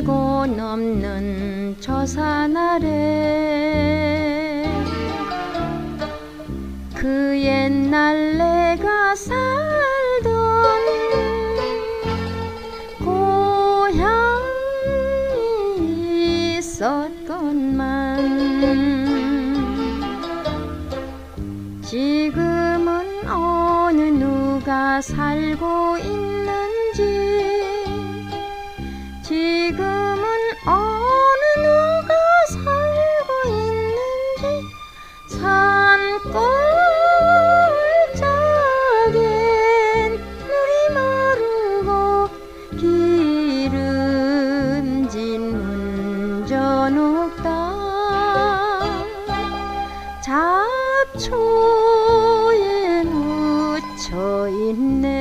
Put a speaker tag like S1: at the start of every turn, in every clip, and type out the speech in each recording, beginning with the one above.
S1: 울고 넘는 저 산 아래 그 옛날 내가 살던 고향이 있었건만 지금은 어느 누가 살고 있는 어느 누가 살고 있는지 산골짜기엔 물이 마르고 기름진 운전옥 땅 잡초에 묻혀 있네.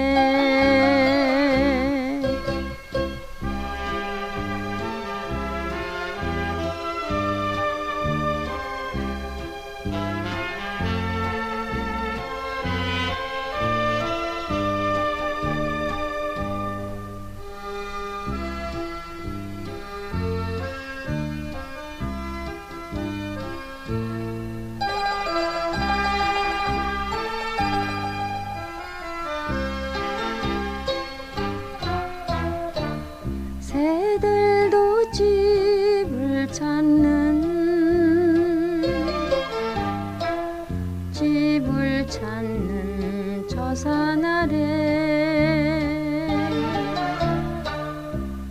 S1: 을 찾는 저 산 아래.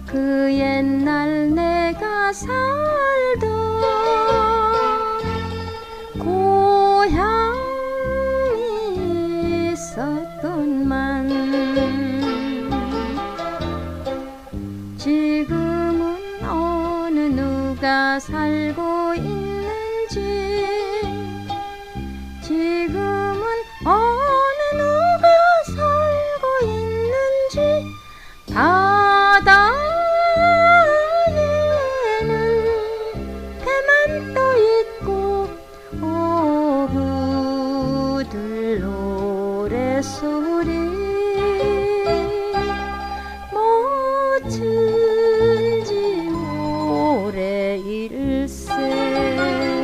S1: 그 옛날 내가 살던 고향이 있었건만 지금은 어느 누가 살고 있는지 say